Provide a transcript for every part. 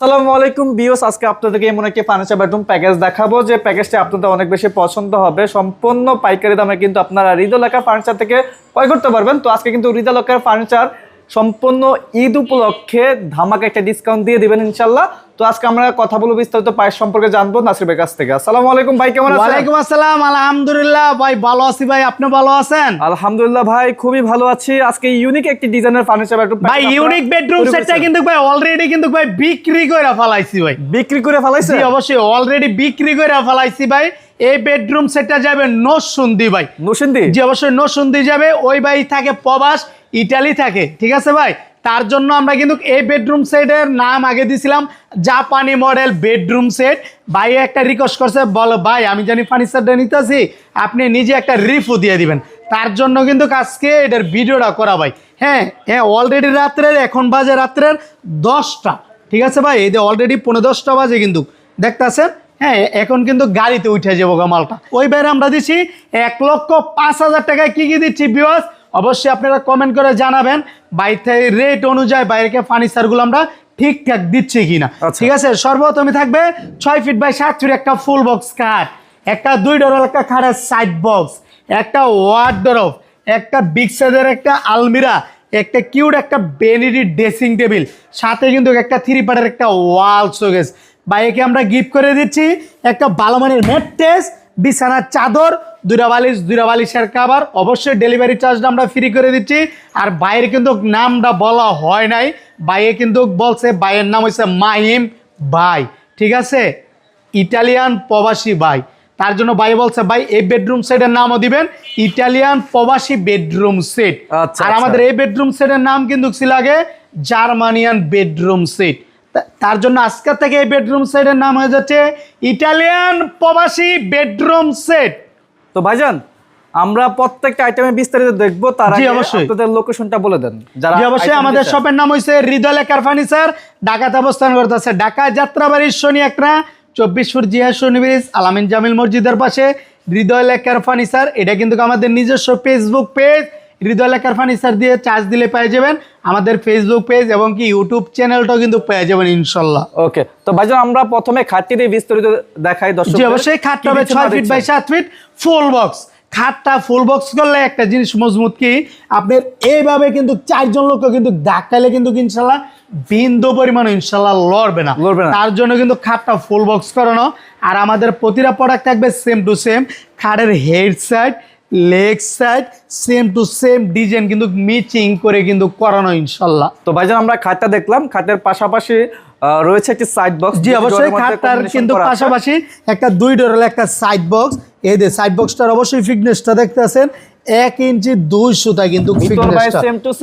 আসসালামু আলাইকুম বিওস আজকে আপনাদেরকে এমন একটি ফার্নিচার বেডরুম প্যাকেজ দেখাবো। যে প্যাকেজটি আপনাদের অনেক বেশি পছন্দ হবে। সম্পূর্ণ পাইকারি দামে কিন্তু আপনারা হৃদয় লেখা ফার্নিচার থেকে ক্রয় করতে পারবেন। তো আজকে কিন্তু হৃদয় লেখার ফার্নিচার সম্পূর্ণ ঈদ উপলক্ষে ধামাকা একটা ডিসকাউন্ট দিয়ে দিবেন ইনশাল্লাহ তো আজকে আমরা কথা বলব বিস্তারিত প্রাইস সম্পর্কে জানব নাসিরের কাছ থেকে। আসসালামু আলাইকুম ভাই কেমন আছেন? ওয়ালাইকুম আসসালাম আলহামদুলিল্লাহ ভাই ভালো আছি ভাই আপনি ভালো আছেন? আলহামদুলিল্লাহ ভাই খুবই ভালো আছি। আজকে ইউনিক একটি ডিজাইনের ফার্নিচার বেডরুম ভাই ইউনিক বেডরুম সেটটা কিন্তু ভাই অলরেডি কিন্তু ভাই বিক্রি করে ফেলাইছি ভাই। বিক্রি করে ফেলাইছে? জি অবশ্যই অলরেডি বিক্রি করে ফেলাইছি ভাই। এই বেডরুম সেটটা যাবে নসুন্দি ভাই। নসিন্দি জি অবশ্যই নসুন্দি যাবে। ওই ভাই থাকে প্রবাস ইটালি থাকে, ঠিক আছে ভাই? তার জন্য আমরা কিন্তু এই বেডরুম সেটের নাম আগে দিছিলাম জাপানি মডেল বেডরুম সেট ভাই একটা রিকোয়েস্ট করছে, বলো ভাই, আমি জানি ফার্নিচারটা নিতেছি, আপনি নিজে একটা রিফু দিয়ে দিবেন। তার জন্য কিন্তু আজকে এটার ভিডিওটা করা ভাই। হ্যাঁ হ্যাঁ অলরেডি রাত্রের, এখন বাজে রাত্রের দশটা, ঠিক আছে ভাই? এই যে অলরেডি পনেরো দশটা বাজে কিন্তু, দেখতেছেন? হ্যাঁ এখন কিন্তু গাড়িতে উঠে যাব মালটা। ওই বাইরে আমরা দিচ্ছি এক লক্ষ পাঁচ হাজার টাকায়। কী কী দিচ্ছি বিওয়াস অবশ্যই আপনারা কমেন্ট করে জানাবেন বাইরে রেট অনুযায়ী বাইরেকে ফার্নিচারগুলো আমরা ঠিকঠাক দিচ্ছি কিনা। আচ্ছা। ঠিক আছে সর্বপ্রথমে থাকবে ছয় ফিট বাই সাত ফিট একটা ফুল বক্স খাট একটা দুই ডোর একটা খাটের সাইড বক্স একটা ওয়ার্ডরোব একটা বিগ সাইজের একটা আলমিরা একটা কিউট একটা বেনিডি ড্রেসিং টেবিল সাথে কিন্তু একটা থ্রি পার্টের একটা ওয়াল শোকেস বাইকে আমরা গিফট করে দিচ্ছি একটা ভালো মানের ম্যাট্রেস বিছানার চাদর দুইটা বালিশ দুইটা বালিশের কাবার অবশ্যই ডেলিভারি চার্জটা আমরা ফ্রি করে দিচ্ছি। আর বাইরে কিন্তু নামটা বলা হয় নাই। বাইরে কিন্তু বলছে বাইয়ের নাম হচ্ছে মাহিম ভাই। ঠিক আছে? ইটালিয়ান প্রবাসী ভাই। তার জন্য ভাই বলছে ভাই এই বেডরুম সেটের নামও দিবেন। ইটালিয়ান প্রবাসী বেডরুম সেট আচ্ছা, আর আচ্ছা। আমাদের এই বেডরুম সেটের নাম কিন্তু ছিল আগে জার্মানিয়ান বেডরুম সেট তার জন্য আজকের থেকে এই বেডরুম সেটের নাম হয়ে যাচ্ছে ইটালিয়ান প্রবাসী বেডরুম সেট তো ভাইজান আমরা প্রত্যেকটা আইটেমে বিস্তারিত দেখব তার আগে অবশ্যই। আপনাদের লোকেশনটা বলে দেন যারা জি অবশ্যই আমাদের শপের নাম হইছে হৃদয় লেকার ফার্নিচার ঢাকাতে অবস্থান করতেছে ঢাকা যাত্রাবাড়ির শনি একটা চব্বিশ ফুট জিয়া শনি ব্রিজ আলামিন জামিল মসজিদের পাশে হৃদয় লেখার ফার্নিচার এটা কিন্তু আমাদের নিজস্ব ফেসবুক পেজ হৃদয় লেখার ফার্নিচার দিয়ে চার্জ দিলে পেয়ে যাবেন। আমাদের ফেসবুক পেজ এবং কি ইউটিউব চ্যানেলটাও কিন্তু পেয়ে যাবেন ইনশাল্লাহ। ওকে তো ভাইজান আমরা প্রথমে খাটটি দিয়ে বিস্তারিত দেখাই দর্শক অবশ্যই খাটটা হবে ছয় ফিট বাই সাত ফিট ফুল বক্স খাটটা ফুল বক্স করলে একটা জিনিস মজবুত কি আপনার এইভাবে কিন্তু চারজন লোক কিন্তু ধাক্কাইলে কিন্তু ইনশাল্লাহ বিন্দু পরিমাণ ইনশাল্লাহ লড়বে না। লড়বে না। তার জন্য কিন্তু খাটটা ফুল বক্স করানো। আর আমাদের প্রতিটা প্রোডাক্ট থাকবে সেম টু সেম খাটের head side leg side same to same design কিন্তু মিচিং করে কিন্তু করানো ইনশাল্লাহ। তো ভাইজান আমরা খাটটা দেখলাম। খাটের পাশাপাশি রয়েছে একটি সাইড বক্স জি অবশ্যই খাটটার কিন্তু পাশাপাশি একটা দুই ডোরের একটা সাইড বক্স এই যে সাইড বক্সটার অবশ্যই ফিটনেসটা দেখতে আছেন এক ইঞ্চি দুই সুতা কিন্তু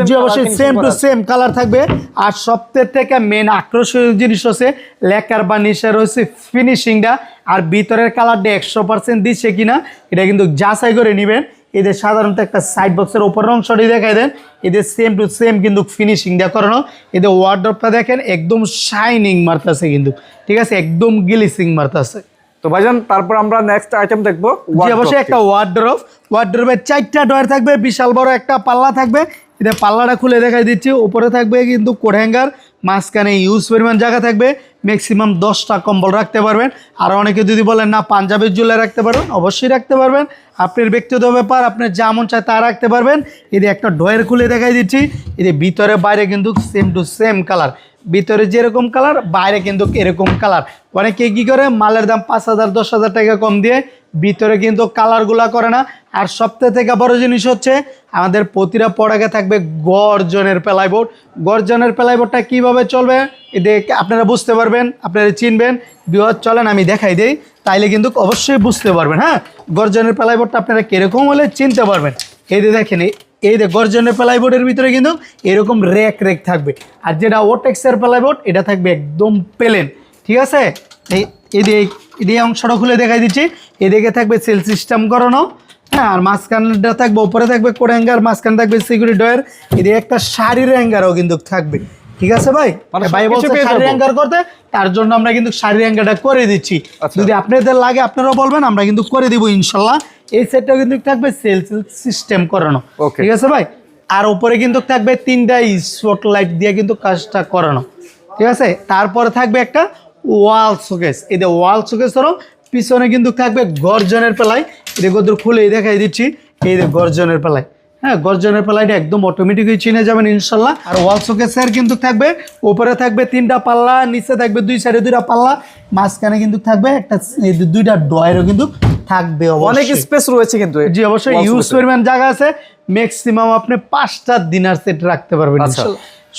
জি অবশ্যই সেম টু সেম কালার থাকবে। আর সবথেকে থেকে মেন আকর্ষণীয় জিনিস হচ্ছে লেকার বা নিচের হচ্ছে ফিনিশিংটা আর ভিতরের কালারটা একশো পার্সেন্ট দিচ্ছে কিনা এটা কিন্তু যাচাই করে নেবেন। এদের সাধারণত একটা সাইড বক্সের উপর অংশটি দেখাই দেন। এদের সেম টু সেম কিন্তু ফিনিশিং দেওয়া করানো। এদের ওয়ার্ডরপটা দেখেন একদম শাইনিং মারতেছে কিন্তু। ঠিক আছে একদম গ্লিসিং মারতেছে। তো ভাইজান তারপর আমরা নেক্সট আইটেম দেখব জি অবশ্যই একটা ওয়ার্ড্রোপ ওয়ার্ড্রোপের চারটা ডয়ার থাকবে বিশাল বড় একটা পাল্লা থাকবে। এটা পাল্লাটা খুলে দেখাই দিচ্ছি উপরে থাকবে কিন্তু কোট হ্যাঙ্গার মাঝখানে ইউজ পরিমাণ জায়গা থাকবে ম্যাক্সিমাম দশটা কম্বল রাখতে পারবেন। আর অনেকে যদি বলেন না পাঞ্জাবের জুলে রাখতে পারবেন অবশ্যই রাখতে পারবেন। আপনার ব্যক্তিগত ব্যাপার আপনার যা মন চায় তা রাখতে পারবেন। এদের একটা ডয়ের খুলে দেখাই দিচ্ছি এদের ভিতরে বাইরে কিন্তু সেম টু সেম কালার ভিতরে যেরকম কালার বাইরে কিন্তু এরকম কালার অনেকে কি করে, মালের দাম পাঁচ হাজার, দশ হাজার টাকা কম দিয়ে ভিতরে কিন্তু কালারগুলা করে না। আর সবথেকে থেকে বড় জিনিস হচ্ছে, আমাদের প্রতিটা পড়াকে থাকবে গর্জনের প্লাইবোর্ড গর্জনের প্লাইবোর্ডটা কীভাবে চলবে এদের আপনারা বুঝতে পারবেন, আপনারা চিনবেন। বৃহৎ চলেন, আমি দেখাই দিই। তাইলে কিন্তু অবশ্যই বুঝতে পারবেন হ্যাঁ? গর্জনের প্লাইবোর্ডটা আপনারা কীরকম হলে চিনতে পারবেন। এই দেখেন এই- এই যে গর্জনের প্লাইবোর্ডের ভিতরে কিন্তু এরকম রেক রেক থাকবে। আর যেটা ওটেক্সের প্লাইবোর্ড এটা থাকবে একদম প্লেন ঠিক আছে? এই এদিকে এদিকে অংশটা খুলে দেখাই দিচ্ছি। এদিকে থাকবে সেল সিস্টেম করানো। হ্যাঁ আর মাঝখানটা থাকবে উপরে থাকবে কোড হ্যাঙ্গার মাঝখানে থাকবে সিকিউরিটি ডয়ের এদিকে একটা শাড়ির হ্যাঙ্গারও কিন্তু থাকবে। ঠিক আছে ভাই? মানে ভাই বলছে শাড়ির যাব। হ্যাঙ্গার করতে তার জন্য আমরা কিন্তু শাড়ির হ্যাঙ্গারটা করে দিচ্ছি। আচ্ছা। যদি আপনাদের লাগে আপনারাও বলবেন আমরা কিন্তু করে দিব ইনশাল্লাহ। এই সেটটা কিন্তু থাকবে সেল সিস্টেম করানো. ঠিক আছে ভাই? আর উপরে কিন্তু থাকবে তিনটা স্পট লাইট দিয়ে কিন্তু কাজটা করানো। ঠিক আছে? তারপরে থাকবে একটা ওয়াল শোকেস। এই যে ওয়াল শোকেস ধরো পিছনে কিন্তু থাকবে গর্জনের পেলাই। এটা কদ্দুর খুলে দেখাই দিচ্ছি। এই যে গর্জনের পেলাই। হ্যাঁ গর্জনের পেলাইটা একদম অটোমেটিকই চিনে যাবেন ইনশাল্লাহ। আর ওয়াল শোকেসের কিন্তু থাকবে উপরে থাকবে তিনটা পাল্লা নিচে থাকবে দুই সাইডে দুইটা পাল্লা। মাঝখানে কিন্তু থাকবে একটা দুইটা ডয়েরও কিন্তু থাকবে অনেক স্পেস রয়েছে কিন্তু জি অবশ্যই। ইউজ। পরিমাণ জায়গা আছে। ম্যাক্সিমাম আপনি পাঁচটা দিনার সেট রাখতে পারবেন আচ্ছা।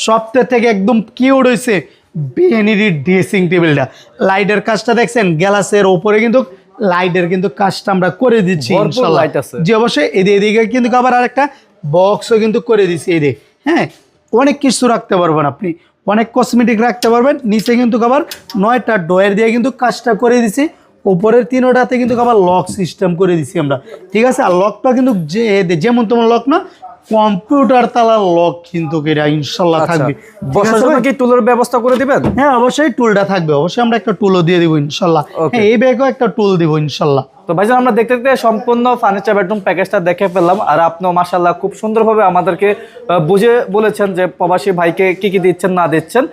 সপ্তাহ থেকে একদম কিউড হয়েছে বিএনইডি ড্রেসিং টেবিলটা লাইটের কাজটা দেখছেন গ্যালাসের ওপরে কিন্তু লাইটের কিন্তু কাজটা আমরা করে দিচ্ছি জি অবশ্যই। এদিকে এদিকে কিন্তু আবার আরেকটা বক্সও কিন্তু করে দিচ্ছি এই দিকে হ্যাঁ অনেক কিছু রাখতে পারবেন আপনি। অনেক কসমেটিক রাখতে পারবেন। নিচে কিন্তু আবার নয়টা ডয়ের দিয়ে কিন্তু কাজটা করে দিছি উপরের তিনোটাতে কিন্তু আবার লক সিস্টেম করে দিছি আমরা। ঠিক আছে? আর লকটা কিন্তু যে যেমন তেমন লক না কম্পিউটার তালার লক কিন্তু এটা ইনশাল্লাহ আচ্ছা। থাকবে। বসার জন্য কি টুলের ব্যবস্থা করে দিবেন? হ্যাঁ অবশ্যই টুলটা থাকবে। অবশ্যই আমরা একটা টুলও দিয়ে দিব ইনশাল্লাহ। হ্যাঁ এই ব্যাগও একটা টুল দিব ইনশাল্লাহ। তো ভাইজান আমরা দেখতে দেখতে সম্পূর্ণ ফার্নিচার বেডরুম প্যাকেজটা দেখে ফেললাম। আর আপনিও মাসাল্লাহ খুব সুন্দরভাবে আমাদেরকে বুঝে বলেছেন যে প্রবাসী ভাইকে কি কি দিচ্ছেন না দিচ্ছেন।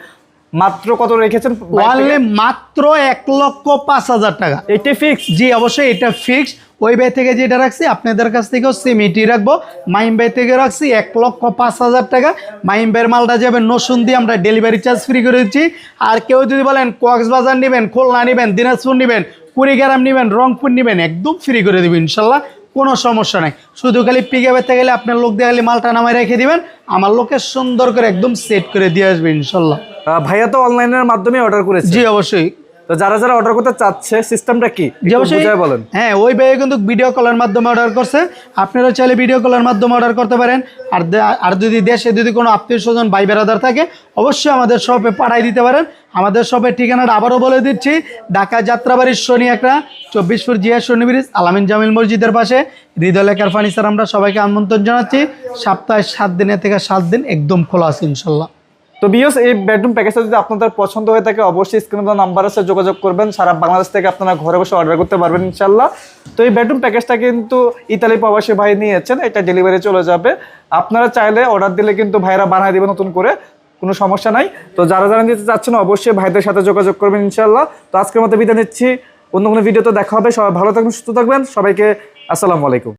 মাত্র কত রেখেছেন? ওয়ালে মাত্র এক লক্ষ পাঁচ হাজার টাকা। এটি ফিক্স জি অবশ্যই এটা ফিক্সড ওই ভাই থেকে যেটা রাখছি আপনাদের কাছ থেকেও সেম এটি রাখব। মাইম ভাই থেকে রাখছি এক লক্ষ পাঁচ হাজার টাকা। মাইম ভাইয়ের মালটা যাবে নসুন দিয়ে আমরা ডেলিভারি চার্জ ফ্রি করে দিচ্ছি। আর কেউ যদি বলেন কক্সবাজার নেবেন খুলনা নেবেন দিনাজপুর নেবেন কুড়িগ্রাম নেবেন রংপুর নেবেন একদম ফ্রি করে দেবো ইনশাল্লাহ। কোনো সমস্যা নাই। শুধু খালি পিকে বেতে গেলে আপনার লোক দিয়ে মালটা নামায় রেখে দিবেন। আমার লোকে সুন্দর করে একদম সেট করে দিয়ে আসবে ইনশাল্লাহ। ভাইয়া তো অনলাইনের মাধ্যমে অর্ডার করেছে। জি অবশ্যই। তো যারা যারা অর্ডার করতে চাচ্ছে সিস্টেমটা কি? অবশ্যই। বলেন। হ্যাঁ ওই ভাইয়ে কিন্তু ভিডিও কলের মাধ্যমে অর্ডার করছে। আপনারা চাইলে ভিডিও কলের মাধ্যমে অর্ডার করতে পারেন। আর আর যদি দেশে যদি কোনো আত্মীয় স্বজন ভাই বেড়াদার থাকে অবশ্যই আমাদের শপে পাঠাই দিতে পারেন। আমাদের শপের ঠিকানাটা আবারও বলে দিচ্ছি। ঢাকা যাত্রাবাড়ির শনি একটা চব্বিশ ফুট জিয়া শনি ব্রিজ আলামিন জামিল মসজিদের পাশে। হৃদয় লেখার ফার্নিচার আমরা সবাইকে আমন্ত্রণ জানাচ্ছি। সপ্তাহে সাত দিনের থেকে সাত দিন একদম খোলা আছে ইনশাল্লাহ। তো বিয়স এই বেডরুম প্যাকেজটা যদি আপনাদের পছন্দ হয়ে থাকে, অবশ্যই স্ক্রিনে দেওয়া নাম্বার আছে, যোগাযোগ করবেন। সারা বাংলাদেশ থেকে আপনারা ঘরে বসে অর্ডার করতে পারবেন ইনশাল্লাহ তো এই বেডরুম প্যাকেজটা কিন্তু ইতালি প্রবাসী ভাই নিয়েছেন, এটা ডেলিভারি চলে যাবে। আপনারা চাইলে অর্ডার দিলে কিন্তু ভাইরা বানায় দেবে নতুন করে, কোনো সমস্যা নাই। তো যারা যারা নিতে চাচ্ছেন, অবশ্যই ভাইদের সাথে যোগাযোগ করবেন ইনশাল্লাহ তো আজকের মতো বিদায় নিচ্ছি, অন্য কোনো ভিডিওতে দেখা হবে, সবাই ভালো থাকবেন, সুস্থ থাকবেন। সবাইকে আসসালামু আলাইকুম।